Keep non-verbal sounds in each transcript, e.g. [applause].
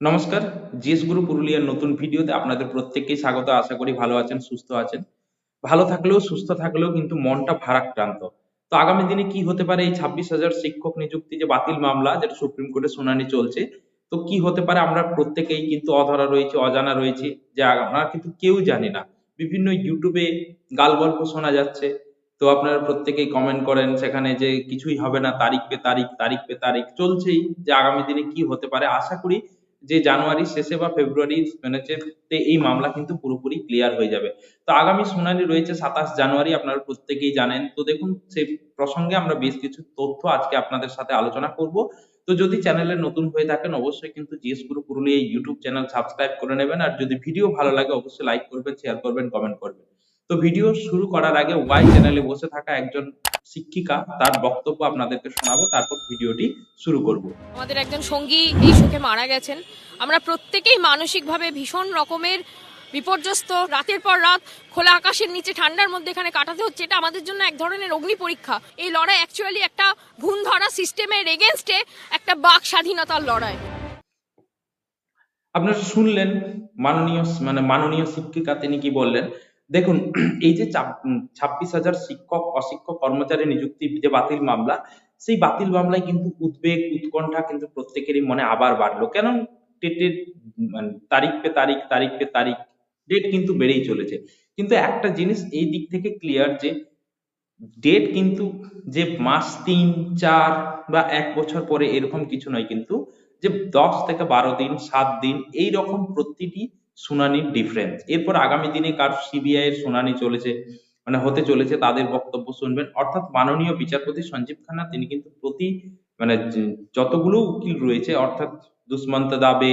নমস্কার, জিএস গুরু পুরুলিয়ার নতুন ভিডিওতে আপনাদের প্রত্যেককেই স্বাগত। আশা করি ভালো আছেন, সুস্থ আছেন। ভালো থাকলেও সুস্থ থাকলেও কিন্তু মনটা ভারাক্রান্ত। তো আগামী দিনে কি হতে পারে এই ছাব্বিশ হাজার শিক্ষক নিযুক্তি যে বাতিল মামলা, যেটা সুপ্রিম কোর্টে শুনানি চলছে, তো কি হতে পারে আমরা প্রত্যেকেই কিন্তু অধরা রয়েছে, অজানা রয়েছে, যে আমরা কিন্তু কেউ জানি না। বিভিন্ন ইউটিউবে গাল গল্প শোনা যাচ্ছে, তো আপনারা প্রত্যেকেই কমেন্ট করেন, সেখানে যে কিছুই হবে না, তারিখ পে তারিখ তারিখ পে তারিখ, চলছেই, যে আগামী দিনে কি হতে পারে। আশা করি যে জানুয়ারির শেষে বা ফেব্রুয়ারির মানে এই মামলা কিন্তু পুরোপুরি ক্লিয়ার হয়ে যাবে। তো আগামী শুনানি রয়েছে সাতাশ জানুয়ারি, আপনারা প্রত্যেকেই জানেন। তো দেখুন, সেই প্রসঙ্গে আমরা বেশ কিছু তথ্য আজকে আপনাদের সাথে আলোচনা করব। তো যদি চ্যানেলে নতুন হয়ে থাকেন, অবশ্যই কিন্তু জিএস গুরু পুরুলিয়া ইউটিউব চ্যানেল সাবস্ক্রাইব করে নেবেন। আর যদি ভিডিও ভালো লাগে, অবশ্যই লাইক করবেন শেয়ার করবেন কমেন্ট করবেন। তো ভিডিও শুরু করার আগে ওয়াই চ্যানেলে বসে থাকা একজন শিক্ষিকা তার বক্তব্য আপনাদেরকে শোনাবো তারপর ভিডিওটি শুরু করব। আমাদের একজন সঙ্গী এই শোকে মারা গেছেন। আমরা প্রত্যেকেই মানসিকভাবে ভীষণ রকমের বিপর্যস্ত রাতের পর রাত খোলা আকাশের নিচে ঠান্ডার মধ্যে এখানে কাটাতে হচ্ছে এটা আমাদের জন্য এক ধরনের অগ্নি পরীক্ষা। এই লড়াই অ্যাকচুয়ালি একটা ভুন ধরা সিস্টেমের এগেনস্টে একটা বাক স্বাধীনতার লড়াই। আপনারা শুনলেন মাননীয় মানে মাননীয় শিক্ষিকা তিনি কি বললেন? দেখুন, এই যে ছাব্বিশ হাজার শিক্ষক, অশিক্ষক, কর্মচারী নিযুক্তি যে বাতিল মামলা, সেই বাতিল মামলায় কিন্তু উদ্বেগ, উৎকণ্ঠা কিন্তু প্রত্যেকেরই মনে আবার বাড়লো। কেন মানে তারিখ পে তারিখ তারিখ পে তারিখ, ডেট কিন্তু বেড়েই চলেছে। কিন্তু একটা জিনিস এই দিক থেকে ক্লিয়ার যে, ডেট কিন্তু যে মাস তিন, চার বা এক বছর পরে এরকম কিছু নয় কিন্তু, যে দশ থেকে বারো দিন, সাত দিন এই রকম প্রতিটি শুনানির ডিফারেন্স এরপর আগামী দিনে কার সিবিআই এর শুনানি চলেছে মানে হতে চলেছে, তাদের বক্তব্য শুনবেন। অর্থাৎ মাননীয় বিচারপতি সঞ্জীব খান্না, তিনি কিন্তু প্রতি মানে যতগুলো উকিল রয়েছে, অর্থাৎ দুষ্মন্ত দাবে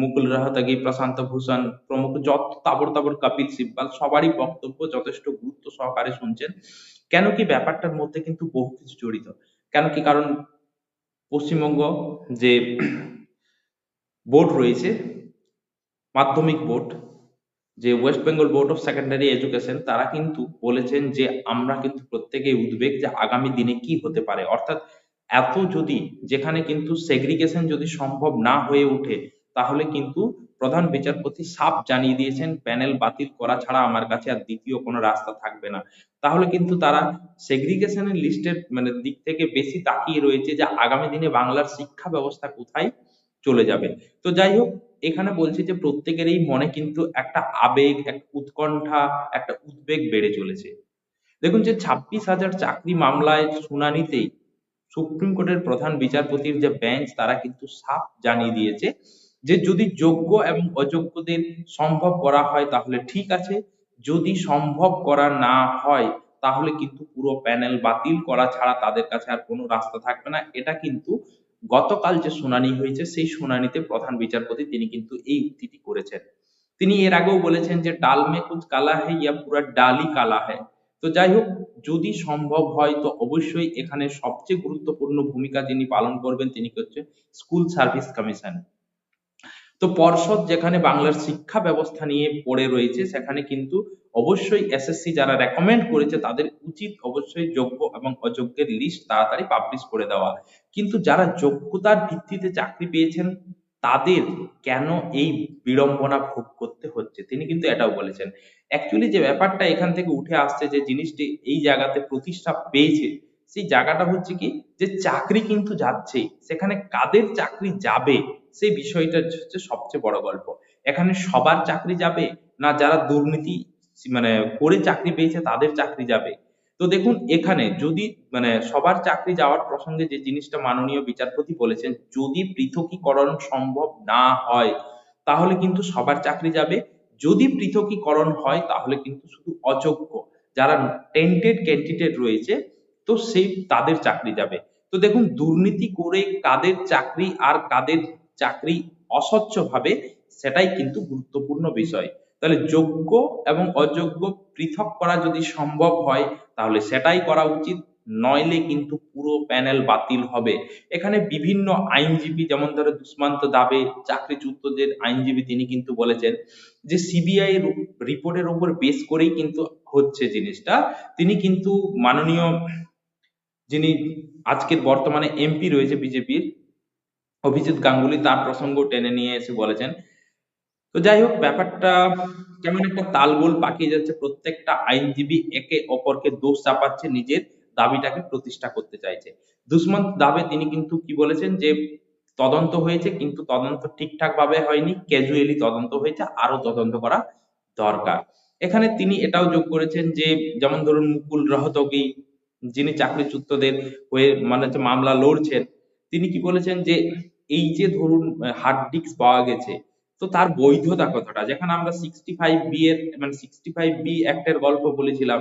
মুকুল রহতাগি, প্রশান্ত ভূষণ, প্রমুখ যত তাবর তাবর কপিল সিব্বাল, সবারই বক্তব্য যথেষ্ট গুরুত্ব সহকারে শুনছেন। কেন কি ব্যাপারটার মধ্যে কিন্তু বহু কিছু জড়িত। কেন কি কারণ পশ্চিমবঙ্গ যে বোর্ড রয়েছে মাধ্যমিক বোর্ড, যে West Bengal board of secondary education তারা কিন্তু বলেছেন যে আমরা কিন্তু প্রত্যেকেই উদ্বেগ যে আগামী দিনে কি হতে পারে। অর্থাৎ এত যদি, যেখানে কিন্তু সেগ্রিগেশন যদি সম্ভব না হয়ে ওঠে, তাহলে কিন্তু প্রধান বিচারপতি সাপ জানিয়ে দিয়েছেন, প্যানেল বাতিল করা ছাড়া আমার কাছে আর দ্বিতীয় কোনো রাস্তা থাকবে না। তাহলে কিন্তু তারা সেগ্রিগেশনের লিস্টের মানে দিক থেকে বেশি তাকিয়ে রয়েছে যে আগামী দিনে বাংলার শিক্ষা ব্যবস্থা কোথায় চলে যাবে। তো যাই হোক এখানে বলছি যে প্রত্যেকেরই মনে কিন্তু একটা আবেগ, এক উৎকণ্ঠা, একটা উদ্বেগ বেড়ে চলেছে। দেখুন যে ছাব্বিশ হাজার চাকরি মামলায় শুনানিতেই সুপ্রিম কোর্টের প্রধান বিচারপতির যে বেঞ্চ, তারা কিন্তু সাফ জানিয়ে দিয়েছে যে যদি যোগ্য এবং অযোগ্যদের সম্ভব করা হয় তাহলে ঠিক আছে, যদি সম্ভব করা না হয় তাহলে কিন্তু পুরো প্যানেল বাতিল করা ছাড়া তাদের কাছে আর কোনো রাস্তা থাকবে না। এটা কিন্তু গতকাল যে শুনানি হয়েছে, সেই শুনানিতে প্রধান বিচারপতি তিনি কিন্তু এই উক্তিটি করেছেন। তিনি এর আগেও বলেছেন যে, ডাল মে কুচ কালা হে ইয়া পুরা ডালই কালা হে তো যাই হোক, যদি সম্ভব হয়, তো অবশ্যই এখানে সবচেয়ে গুরুত্বপূর্ণ ভূমিকা যিনি পালন করবেন, তিনি হচ্ছে স্কুল সার্ভিস কমিশন। তো পর্ষদ যেখানে বাংলার শিক্ষা ব্যবস্থা নিয়ে পড়ে রয়েছে, সেখানে কিন্তু অবশ্যই এসএসসি যারা রেকমেন্ড করেছে, তাদের উচিত অবশ্যই যোগ্য এবং অযোগ্যের লিস্ট তাড়াতাড়ি পাবলিশ করে দেওয়া। কিন্তু যারা যোগ্যতার ভিত্তিতে চাকরি পেয়েছেন, তাদের কেন এই বিড়ম্বনা ভোগ করতে হচ্ছে? তিনি কিন্তু এটাও বলেছেন। অ্যাকচুয়ালি যে ব্যাপারটা এখান থেকে উঠে আসছে, যে জিনিসটি এই জায়গাতে প্রতিষ্ঠা পেয়েছে, সেই জায়গাটা হচ্ছে কি? যে চাকরি কিন্তু যাচ্ছে সেখানে কাদের চাকরি যাবে? সেই বিষয়টা হচ্ছে সবচেয়ে বড় গল্প। এখানে সবার চাকরি যাবে না যারা দুর্নীতি মানে করে চাকরি পেয়েছে তাদের চাকরি যাবে। তো দেখুন, এখানে যদি মানে সবার চাকরি যাওয়ার প্রসঙ্গে যে জিনিসটা মাননীয় বিচারপতি বলেছেন, যদি পৃথকীকরণ সম্ভব না হয়, তাহলে কিন্তু সবার চাকরি যাবে। যদি পৃথকীকরণ হয়, তাহলে কিন্তু শুধু অযোগ্য। যারা টেন্টেড ক্যান্ডিডেট রয়েছে, তো সেই তাদের চাকরি যাবে। তো দেখুন, দুর্নীতি করে কাদের চাকরি আর কাদের চাকরি অস্বচ্ছভাবে, সেটাই কিন্তু গুরুত্বপূর্ণ বিষয়। তাহলে যোগ্য এবং অযোগ্য পৃথক করা যদি সম্ভব হয়, তাহলে সেটাই করা উচিত, নইলে কিন্তু পুরো প্যানেল বাতিল হবে। এখানে বিভিন্ন আইনজীবী, যেমন ধরো দুষ্মান্ত দাবে, চাকরিচ্যুতদের আইনজীবী তিনি কিন্তু বলেছেন যে সিবিআই রিপোর্টের উপর বেস করেই কিন্তু হচ্ছে জিনিসটা। তিনি কিন্তু মাননীয় যিনি আজকের বর্তমানে এমপি রয়েছে বিজেপির অভিজিৎ গাঙ্গুলি তার প্রসঙ্গ টেনে নিয়ে এসে বলেছেন। তো যাই হোক, ব্যাপারটা কেমন একটা তালগোল পাকিয়ে যাচ্ছে। প্রত্যেকটা আইনজীবী একে অপরকে দোষ চাপাচ্ছে, নিজের দাবিটাকে প্রতিষ্ঠা করতে চাইছে। দুষ্মন্ত দাবে তিনি কিন্তু কি বলেছেন যে, তদন্ত হয়েছে কিন্তু তদন্ত ঠিকঠাক ভাবে হয়নি ক্যাজুয়ালি তদন্ত হয়েছে আরও তদন্ত করা দরকার। এখানে তিনি এটাও যোগ করেছেন যে, যেমন ধরুন মুকুল রহতগি, যিনি চাকরিচ্যুতদের হয়ে মানে মামলা লড়ছেন, তিনি কি বলেছেন যে এই যে ধরুন হার্ড ডিস্ক পাওয়া গেছে, তো তার বৈধতা কতটা? যেখানে আমরা সিক্সটি ফাইভ বি এর মানে সিক্সটি ফাইভ বি অ্যাক্টের গল্প বলেছিলাম,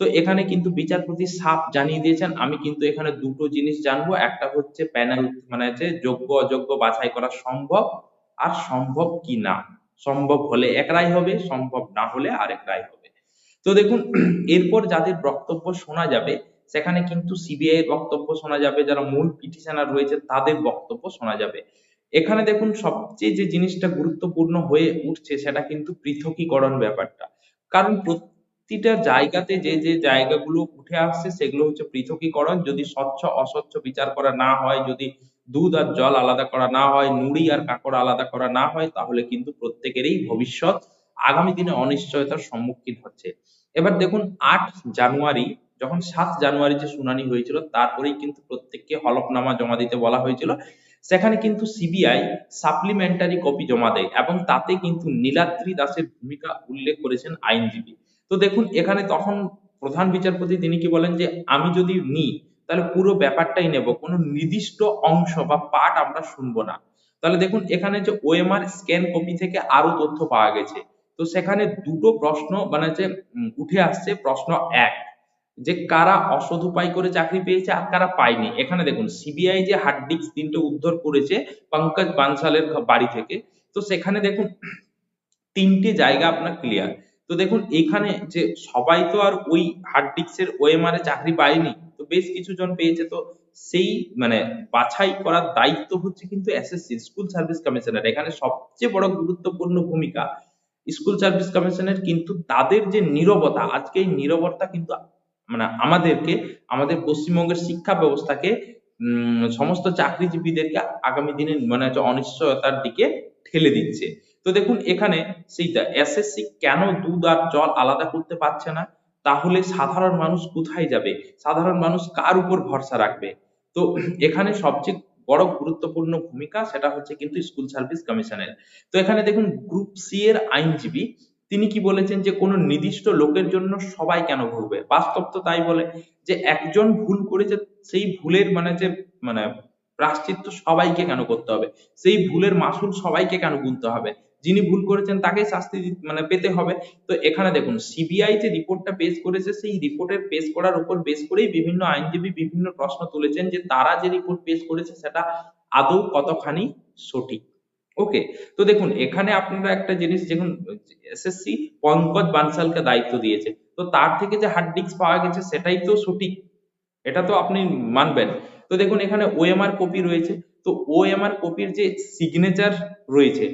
তো এখানে কিন্তু বিচারপতি সাপ জানিয়ে দিয়েছেন, আমি কিন্তু এখানে দুটো জিনিস জানব, একটা হচ্ছে প্যানেল মানে হচ্ছে যোগ্য অযোগ্য বাছাই করা সম্ভব, আর সম্ভব কি না? সম্ভব হলে এক রায় হবে, সম্ভব না হলে আরেক রায় হবে। তো দেখুন, [clears throat] এরপর যাদের বক্তব্য শোনা যাবে সেখানে কিন্তু সিবিআই বক্তব্য শোনা যাবে, যারা মূল পিটিশনার রয়েছে তাদের বক্তব্য শোনা যাবে। এখানে দেখুন, সবচেয়ে যে জিনিসটা গুরুত্বপূর্ণ হয়ে উঠছে সেটা কিন্তু পৃথকীকরণ ব্যাপারটা। কারণ প্রতিটা জায়গাতে যে যে জায়গাগুলো উঠে আসছে সেগুলো হচ্ছে পৃথকীকরণ। যদি স্বচ্ছ, অস্বচ্ছ বিচার করা না হয়, যদি দুধ আর জল আলাদা করা না হয়, নুড়ি আর কাকড় আলাদা করা না হয়, তাহলে কিন্তু প্রত্যেকেরই ভবিষ্যৎ আগামী দিনে অনিশ্চয়তার সম্মুখীন হচ্ছে। এবার দেখুন, আট জানুয়ারি যখন সাত জানুয়ারি যে শুনানি হয়েছিল, তারপরেই কিন্তু প্রত্যেককে হলফনামা জমা দিতে বলা হয়েছিল। সেখানে কিন্তু সিবিআই সাপ্লিমেন্টারি কপি জমা দেয় এবং তাতে কিন্তু নীলাদ্রি দাসের ভূমিকা উল্লেখ করেছেন আইনজীবী। তো দেখুন, এখানে তখন প্রধান বিচারপতি তিনি কি বলেন যে, আমি যদি নিই, তাহলে পুরো ব্যাপারটাই নেব। কোনো নির্দিষ্ট অংশ বা পার্ট আমরা শুনব না। তাহলে দেখুন, এখানে যে ওএমআর স্ক্যান কপি থেকে আরও তথ্য পাওয়া গেছে। তো সেখানে দুটো প্রশ্ন মানে যে উঠে আসছে, প্রশ্ন এক। যে কারা অসৎ উপায় করে চাকরি পেয়েছে আর কারা পায়নি। এখানে দেখুন সিবিআই যে হার্ড ডিস্ক তিনটে উদ্ধার করেছে পঙ্কজ বানসালের বাড়ি থেকে। তো সেখানে দেখুন, তিনটে জায়গা আপনার ক্লিয়ার তো দেখুন, এখানে যে সবাই তো আর ওই হার্ড ডিস্কের ওএমআর এ চাকরি পায়নি, তো বেশ কিছু জন পেয়েছে। তো সেই মানে বাছাই করার দায়িত্ব হচ্ছে কিন্তু এসএসসি স্কুল সার্ভিস কমিশনের এখানে সবচেয়ে বড় গুরুত্বপূর্ণ ভূমিকা স্কুল সার্ভিস কমিশনের কিন্তু তাদের যে নীরবতা, আজকে এই নীরবতা কিন্তু মানে আমাদেরকে, আমাদের পশ্চিমবঙ্গের শিক্ষা ব্যবস্থাকে সমস্ত চাকরিজীবীদেরকে আগামী দিনে মানে অনিশ্চয়তার দিকে ঠেলে দিচ্ছে। তো দেখুন, এখানে সেইটা এসএসসি কেন দুধ আর জল আলাদা করতে পারছে না? তাহলে সাধারণ মানুষ কোথায় যাবে? সাধারণ মানুষ কার উপর ভরসা রাখবে? তো এখানে সবচেয়ে বড় গুরুত্বপূর্ণ ভূমিকা সেটা হচ্ছে কিন্তু স্কুল সার্ভিস কমিশনের। তো এখানে দেখুন, গ্রুপ সি এর আইনজীবী তিনি কি বলেছেন যে, কোনো নির্দিষ্ট লোকের জন্য সবাই কেন ভুগবে বাস্তব তো তাই বলে যে, একজন ভুল করেছে, সেই ভুলের মানে যে মানে প্রাশ্চিত্য সবাইকে কেন করতে হবে? সেই ভুলের মাসুল সবাইকে কেন গুনতে হবে? যিনি ভুল করেছেন, তাকেই শাস্তি মানে পেতে হবে। তো এখানে দেখুন, সিবিআই যে রিপোর্টটা পেশ করেছে, সেই রিপোর্টের পেশ করার উপর বেশ করেই বিভিন্ন আইনজীবী বিভিন্ন প্রশ্ন তুলেছেন যে, তারা যে রিপোর্ট পেশ করেছে, সেটা আদৌ কতখানি সঠিক? ওকে তো দেখুন, এখানে আপনারা একটা জিনিস দেখুন এসএসসি পঙ্কজ বানসালকে দায়িত্ব দিয়েছে। তো তার থেকে যে হার্ড ডিস্ক পাওয়া গেছে, সেটাই তো সঠিক। এটা তো আপনি মানবেন। তো দেখুন, এখানে ওএমআর কপি রয়েছে। তো ওএমআর কপির যে সিগনেচার রয়েছে,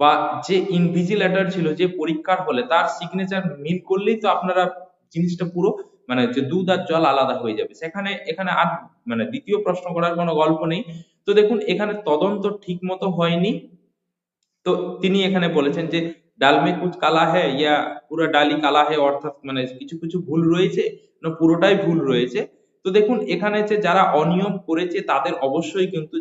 বা যে ইনভিজিলেটর ছিল, যে পরীক্ষার হলে, তার সিগনেচার মিল করলেই তো আপনারা জিনিসটা পুরো মানে যে দুধ আর জল আলাদা হয়ে যাবে। সেখানে, এখানে আর মানে দ্বিতীয় প্রশ্ন করার কোনো গল্প নেই। তো দেখুন, এখানে তদন্ত ঠিক মতো হয়নি। তো তিনি এখানে বলেছেন যে, ডাল মে কুচ কালা হ্যায় ইয়া পুরো ডালি কালা হ্যায় অর্থাৎ মানে কিছু কিছু ভুল রয়েছে, না, পুরোটাই ভুল রয়েছে। তো দেখুন, এখানে যে যারা অনিয়ম করেছে, তাদের অবশ্যই কিন্তু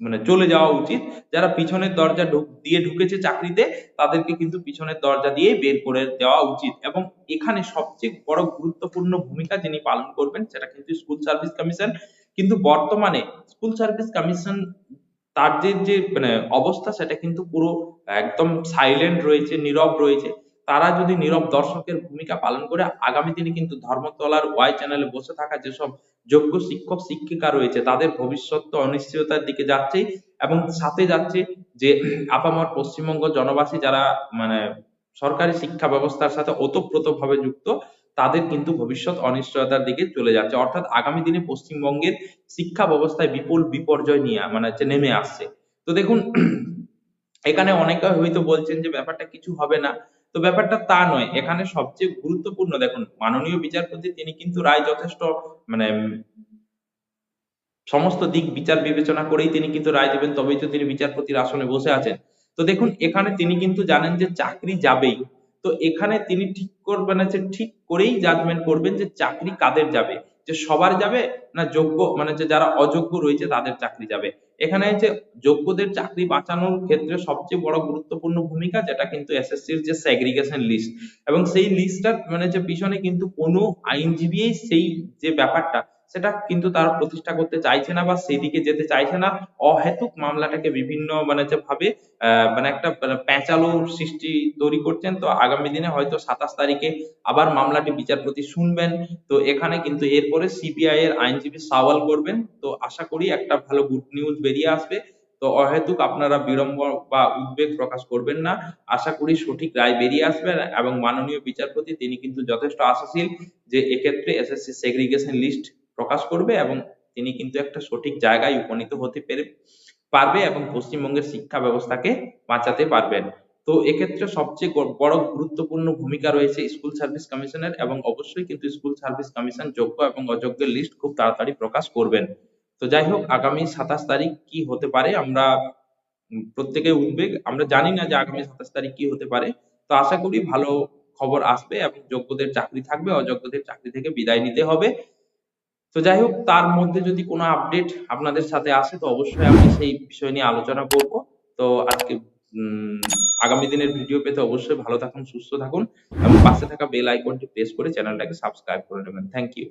মানে চলে যাওয়া উচিত। যারা পিছনের দরজা দিয়ে ঢুকেছে চাকরিতে, তাদেরকে কিন্তু পিছনের দরজা দিয়ে বের করে দেওয়া উচিত। এবং এখানে সবচেয়ে বড় গুরুত্বপূর্ণ ভূমিকা যিনি পালন করবেন, সেটা কিন্তু স্কুল সার্ভিস কমিশন। কিন্তু বর্তমানে স্কুল সার্ভিস কমিশন তার যে যে মানে অবস্থা সেটা কিন্তু পুরো একদম সাইলেন্ট রয়েছে, নীরব রয়েছে। তারা যদি নীরব দর্শকের ভূমিকা পালন করে, আগামী দিনে কিন্তু ধর্মতলার ওয়াই চ্যানেলে বসে থাকা যেসব যোগ্য শিক্ষক, শিক্ষিকা রয়েছে, তাদের ভবিষ্যৎ তো অনিশ্চয়তার দিকে যাচ্ছেই এবং সাথে যাচ্ছে যে আপামর পশ্চিমবঙ্গ জনবাসী যারা মানে সরকারি শিক্ষা ব্যবস্থার সাথে ওতপ্রোতভাবে যুক্ত তাদের কিন্তু ভবিষ্যৎ অনিশ্চয়তার দিকে চলে যাচ্ছে। অর্থাৎ আগামী দিনে পশ্চিমবঙ্গের শিক্ষা ব্যবস্থায় বিপুল বিপর্যয় নিয়ে মানে হচ্ছে নেমে আসছে। তো দেখুন, এখানে অনেকে হয়তো বলছেন যে ব্যাপারটা কিছু হবে না। তো ব্যাপারটা তা নয়। এখানে সবচেয়ে গুরুত্বপূর্ণ দেখুন, মাননীয় বিচারপতি তিনি কিন্তু রায় যথেষ্ট মানে সমস্ত দিক বিচার বিবেচনা করেই তিনি কিন্তু রায় দেবেন, তবেই তো তিনি বিচারপতির আসনে বসে আছেন। তো দেখুন, এখানে তিনি কিন্তু জানেন যে চাকরি যাবেই। তো এখানে তিনি ঠিক করবেন যে ঠিক করেই জাজমেন্ট করবেন যে চাকরি কাদের যাবে? যে সবার যাবে না যোগ্য মানে যে যারা অযোগ্য রয়েছে তাদের চাকরি যাবে? এখানে যে যোগ্যদের চাকরি বাঁচানোর ক্ষেত্রে সবচেয়ে বড় গুরুত্বপূর্ণ ভূমিকা যেটা কিন্তু এসএসসির যে সেগ্রিগেশন লিস্ট এবং সেই লিস্টটার মানে যে পিছনে কিন্তু কোনো আইনজীবী সেই যে ব্যাপারটা সেটা কিন্তু তারা প্রতিষ্ঠা করতে চাইছে না বা সেই দিকে যেতে চাইছে না। অহেতুক মামলাটাকে বিভিন্ন মানে যে ভাবে মানে একটা মানে প্যাঁচালো সৃষ্টি তৈরি করছেন। তো আগামী দিনে হয়তো সাতাশ তারিখে আবার মামলাটি বিচারপতি শুনবেন। তো এখানে কিন্তু এরপরে সিবিআই এর আইনজীবী সওয়াল করবেন। তো আশা করি একটা ভালো গুড নিউজ বেরিয়ে আসবে। তো অহেতুক আপনারা বিড়ম্ব বা উদ্বেগ প্রকাশ করবেন না। আশা করি সঠিক রায় বেরিয়ে আসবে এবং মাননীয় বিচারপতি তিনি কিন্তু যথেষ্ট আশাশীল যে এক্ষেত্রে এসএসসি সেগ্রিগেশন লিস্ট প্রকাশ করবে এবং তিনি কিন্তু একটা সঠিক জায়গায় উপনীত হতে পেরে পারবে এবং পশ্চিমবঙ্গের শিক্ষা ব্যবস্থাকে বাঁচাতে পারবেন। তো এক্ষেত্রে সবচেয়ে বড় গুরুত্বপূর্ণ ভূমিকা রয়েছে স্কুল সার্ভিস কমিশনের এবং অবশ্যই কিন্তু স্কুল সার্ভিস কমিশন যোগ্য এবং অযোগ্যের লিস্ট খুব তাড়াতাড়ি প্রকাশ করবেন। তো যাই হোক, আগামী সাতাশ তারিখ কি হতে পারে আমরা প্রত্যেকে উদ্বেগ, আমরা জানি না যে আগামী সাতাশ তারিখ কি হতে পারে। তো আশা করি ভালো খবর আসবে এবং যোগ্যদের চাকরি থাকবে, অযোগ্যদের চাকরি থেকে বিদায় নিতে হবে। তো যাই হোক, তার মধ্যে যদি কোনো আপডেট আপনাদের সাথে আসে, তো অবশ্যই আমি সেই বিষয় নিয়ে আলোচনা করব। তো আজকে আগামী দিনের ভিডিও পেতে অবশ্যই ভালো থাকুন, সুস্থ থাকুন এবং পাশে থাকা বেল আইকনটি প্রেস করে চ্যানেলটাকে সাবস্ক্রাইব করে নেবেন। Thank you